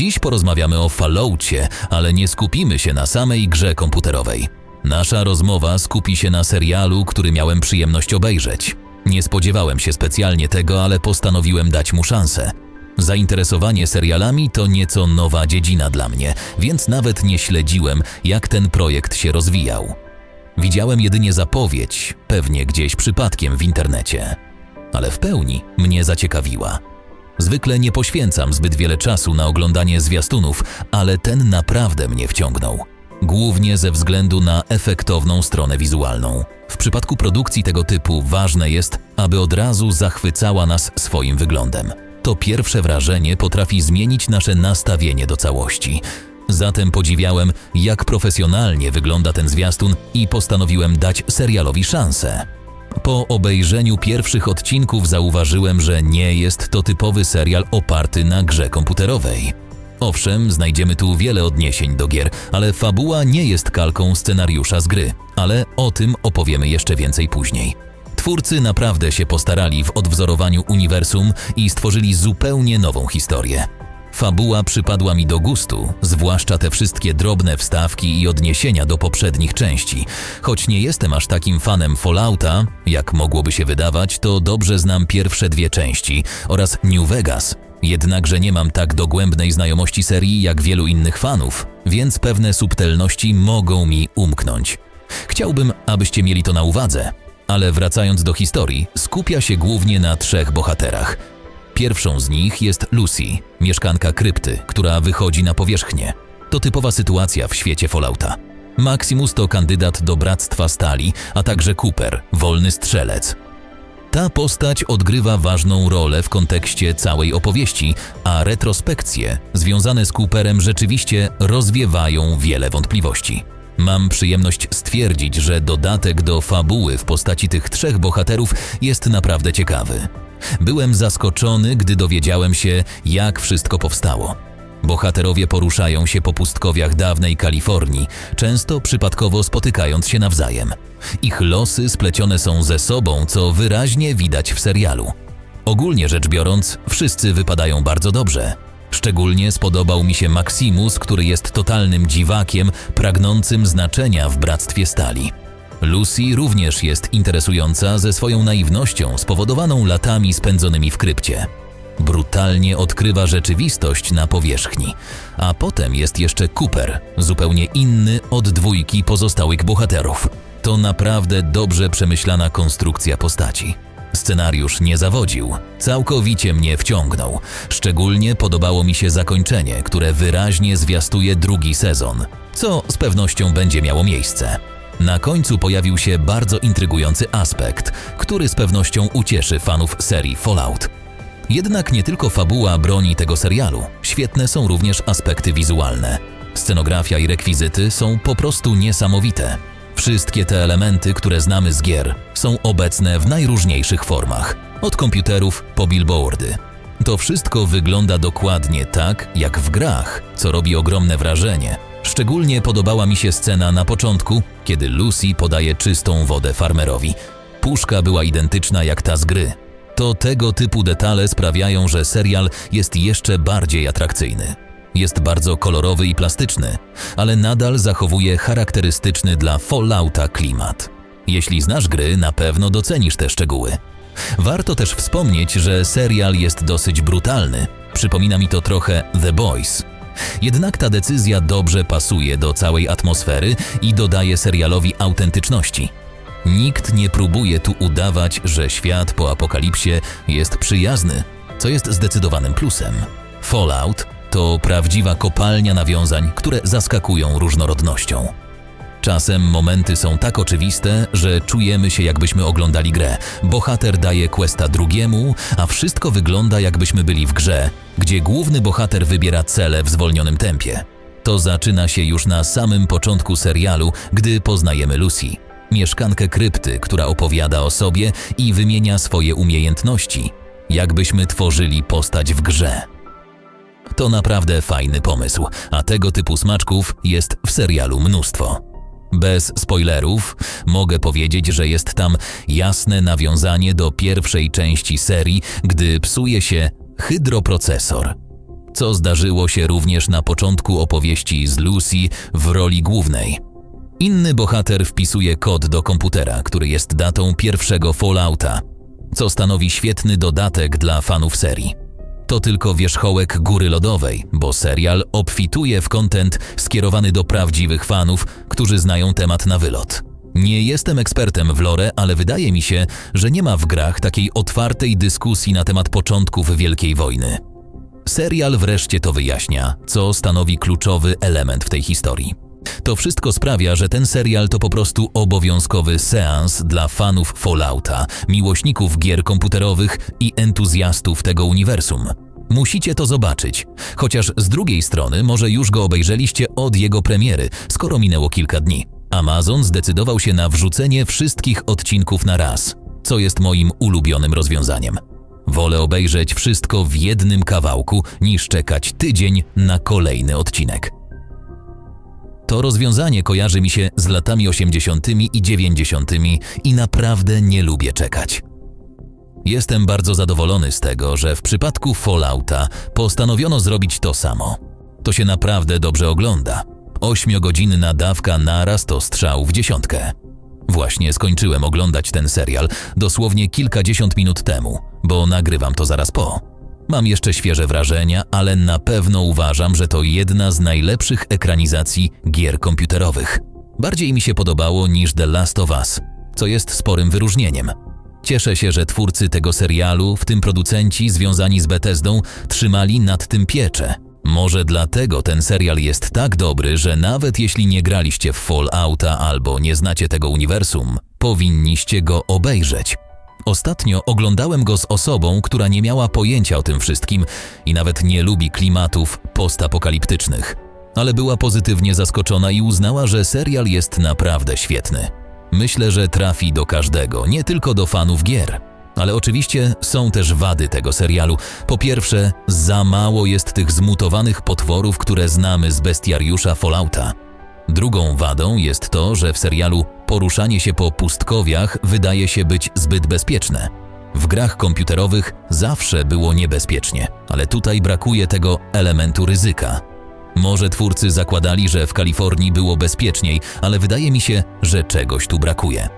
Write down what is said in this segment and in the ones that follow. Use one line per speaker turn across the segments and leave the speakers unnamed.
Dziś porozmawiamy o Falloutie, ale nie skupimy się na samej grze komputerowej. Nasza rozmowa skupi się na serialu, który miałem przyjemność obejrzeć. Nie spodziewałem się specjalnie tego, ale postanowiłem dać mu szansę. Zainteresowanie serialami to nieco nowa dziedzina dla mnie, więc nawet nie śledziłem, jak ten projekt się rozwijał. Widziałem jedynie zapowiedź, pewnie gdzieś przypadkiem w internecie. Ale w pełni mnie zaciekawiła. Zwykle nie poświęcam zbyt wiele czasu na oglądanie zwiastunów, ale ten naprawdę mnie wciągnął. Głównie ze względu na efektowną stronę wizualną. W przypadku produkcji tego typu ważne jest, aby od razu zachwycała nas swoim wyglądem. To pierwsze wrażenie potrafi zmienić nasze nastawienie do całości. Zatem podziwiałem, jak profesjonalnie wygląda ten zwiastun i postanowiłem dać serialowi szansę. Po obejrzeniu pierwszych odcinków zauważyłem, że nie jest to typowy serial oparty na grze komputerowej. Owszem, znajdziemy tu wiele odniesień do gier, ale fabuła nie jest kalką scenariusza z gry, ale o tym opowiemy jeszcze więcej później. Twórcy naprawdę się postarali w odwzorowaniu uniwersum i stworzyli zupełnie nową historię. Fabuła przypadła mi do gustu, zwłaszcza te wszystkie drobne wstawki i odniesienia do poprzednich części. Choć nie jestem aż takim fanem Fallouta, jak mogłoby się wydawać, to dobrze znam pierwsze dwie części oraz New Vegas. Jednakże nie mam tak dogłębnej znajomości serii jak wielu innych fanów, więc pewne subtelności mogą mi umknąć. Chciałbym, abyście mieli to na uwadze. Ale wracając do historii, skupia się głównie na trzech bohaterach. Pierwszą z nich jest Lucy, mieszkanka krypty, która wychodzi na powierzchnię. To typowa sytuacja w świecie Fallouta. Maximus to kandydat do Bractwa Stali, a także Cooper, wolny strzelec. Ta postać odgrywa ważną rolę w kontekście całej opowieści, a retrospekcje związane z Cooperem rzeczywiście rozwiewają wiele wątpliwości. Mam przyjemność stwierdzić, że dodatek do fabuły w postaci tych trzech bohaterów jest naprawdę ciekawy. Byłem zaskoczony, gdy dowiedziałem się, jak wszystko powstało. Bohaterowie poruszają się po pustkowiach dawnej Kalifornii, często przypadkowo spotykając się nawzajem. Ich losy splecione są ze sobą, co wyraźnie widać w serialu. Ogólnie rzecz biorąc, wszyscy wypadają bardzo dobrze. Szczególnie spodobał mi się Maximus, który jest totalnym dziwakiem, pragnącym znaczenia w Bractwie Stali. Lucy również jest interesująca ze swoją naiwnością spowodowaną latami spędzonymi w krypcie. Brutalnie odkrywa rzeczywistość na powierzchni, a potem jest jeszcze Cooper, zupełnie inny od dwójki pozostałych bohaterów. To naprawdę dobrze przemyślana konstrukcja postaci. Scenariusz nie zawodził, całkowicie mnie wciągnął. Szczególnie podobało mi się zakończenie, które wyraźnie zwiastuje drugi sezon, co z pewnością będzie miało miejsce. Na końcu pojawił się bardzo intrygujący aspekt, który z pewnością ucieszy fanów serii Fallout. Jednak nie tylko fabuła broni tego serialu, świetne są również aspekty wizualne. Scenografia i rekwizyty są po prostu niesamowite. Wszystkie te elementy, które znamy z gier, są obecne w najróżniejszych formach, od komputerów po billboardy. To wszystko wygląda dokładnie tak, jak w grach, co robi ogromne wrażenie. Szczególnie podobała mi się scena na początku, kiedy Lucy podaje czystą wodę farmerowi. Puszka była identyczna jak ta z gry. To tego typu detale sprawiają, że serial jest jeszcze bardziej atrakcyjny. Jest bardzo kolorowy i plastyczny, ale nadal zachowuje charakterystyczny dla Fallouta klimat. Jeśli znasz gry, na pewno docenisz te szczegóły. Warto też wspomnieć, że serial jest dosyć brutalny. Przypomina mi to trochę The Boys. Jednak ta decyzja dobrze pasuje do całej atmosfery i dodaje serialowi autentyczności. Nikt nie próbuje tu udawać, że świat po apokalipsie jest przyjazny, co jest zdecydowanym plusem. Fallout to prawdziwa kopalnia nawiązań, które zaskakują różnorodnością. Czasem momenty są tak oczywiste, że czujemy się jakbyśmy oglądali grę. Bohater daje questa drugiemu, a wszystko wygląda jakbyśmy byli w grze, gdzie główny bohater wybiera cele w zwolnionym tempie. To zaczyna się już na samym początku serialu, gdy poznajemy Lucy, mieszkankę krypty, która opowiada o sobie i wymienia swoje umiejętności, jakbyśmy tworzyli postać w grze. To naprawdę fajny pomysł, a tego typu smaczków jest w serialu mnóstwo. Bez spoilerów mogę powiedzieć, że jest tam jasne nawiązanie do pierwszej części serii, gdy psuje się hydroprocesor. co zdarzyło się również na początku opowieści z Lucy w roli głównej. Inny bohater wpisuje kod do komputera, który jest datą pierwszego Fallouta, co stanowi świetny dodatek dla fanów serii. To tylko wierzchołek góry lodowej, bo serial obfituje w kontent skierowany do prawdziwych fanów, którzy znają temat na wylot. Nie jestem ekspertem w lore, ale wydaje mi się, że nie ma w grach takiej otwartej dyskusji na temat początków Wielkiej Wojny. Serial wreszcie to wyjaśnia, co stanowi kluczowy element w tej historii. To wszystko sprawia, że ten serial to po prostu obowiązkowy seans dla fanów Fallouta, miłośników gier komputerowych i entuzjastów tego uniwersum. Musicie to zobaczyć, chociaż z drugiej strony może już go obejrzeliście od jego premiery, skoro minęło kilka dni. Amazon zdecydował się na wrzucenie wszystkich odcinków na raz, co jest moim ulubionym rozwiązaniem. Wolę obejrzeć wszystko w jednym kawałku, niż czekać tydzień na kolejny odcinek. To rozwiązanie kojarzy mi się z latami 80. i 90. i naprawdę nie lubię czekać. Jestem bardzo zadowolony z tego, że w przypadku Fallouta postanowiono zrobić to samo. To się naprawdę dobrze ogląda. Ośmiogodzinna dawka naraz to strzał w dziesiątkę. Właśnie skończyłem oglądać ten serial dosłownie kilkadziesiąt minut temu, bo nagrywam to zaraz po. Mam jeszcze świeże wrażenia, ale na pewno uważam, że to jedna z najlepszych ekranizacji gier komputerowych. Bardziej mi się podobało niż The Last of Us, co jest sporym wyróżnieniem. Cieszę się, że twórcy tego serialu, w tym producenci związani z Bethesdą, trzymali nad tym pieczę. Może dlatego ten serial jest tak dobry, że nawet jeśli nie graliście w Fallouta albo nie znacie tego uniwersum, powinniście go obejrzeć. Ostatnio oglądałem go z osobą, która nie miała pojęcia o tym wszystkim i nawet nie lubi klimatów postapokaliptycznych, ale była pozytywnie zaskoczona i uznała, że serial jest naprawdę świetny. Myślę, że trafi do każdego, nie tylko do fanów gier. Ale oczywiście są też wady tego serialu. Po pierwsze, za mało jest tych zmutowanych potworów, które znamy z bestiariusza Fallouta. Drugą wadą jest to, że w serialu poruszanie się po pustkowiach wydaje się być zbyt bezpieczne. W grach komputerowych zawsze było niebezpiecznie, ale tutaj brakuje tego elementu ryzyka. Może twórcy zakładali, że w Kalifornii było bezpieczniej, ale wydaje mi się, że czegoś tu brakuje.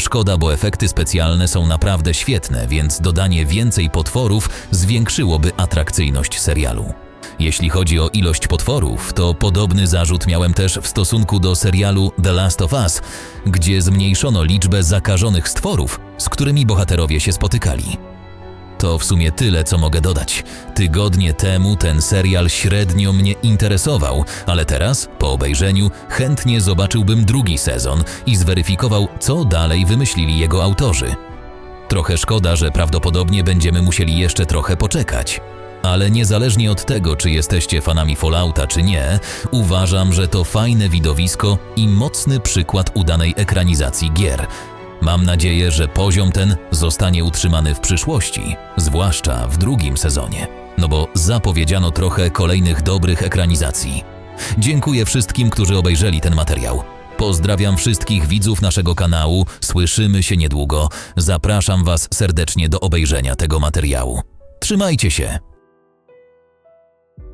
Szkoda, bo efekty specjalne są naprawdę świetne, więc dodanie więcej potworów zwiększyłoby atrakcyjność serialu. Jeśli chodzi o ilość potworów, to podobny zarzut miałem też w stosunku do serialu The Last of Us, gdzie zmniejszono liczbę zakażonych stworów, z którymi bohaterowie się spotykali. To w sumie tyle, co mogę dodać. Tygodnie temu ten serial średnio mnie interesował, ale teraz, po obejrzeniu, chętnie zobaczyłbym drugi sezon i zweryfikował, co dalej wymyślili jego autorzy. Trochę szkoda, że prawdopodobnie będziemy musieli jeszcze trochę poczekać. Ale niezależnie od tego, czy jesteście fanami Fallouta, czy nie, uważam, że to fajne widowisko i mocny przykład udanej ekranizacji gier. Mam nadzieję, że poziom ten zostanie utrzymany w przyszłości, zwłaszcza w drugim sezonie. No bo zapowiedziano trochę kolejnych dobrych ekranizacji. Dziękuję wszystkim, którzy obejrzeli ten materiał. Pozdrawiam wszystkich widzów naszego kanału, słyszymy się niedługo. Zapraszam Was serdecznie do obejrzenia tego materiału. Trzymajcie się!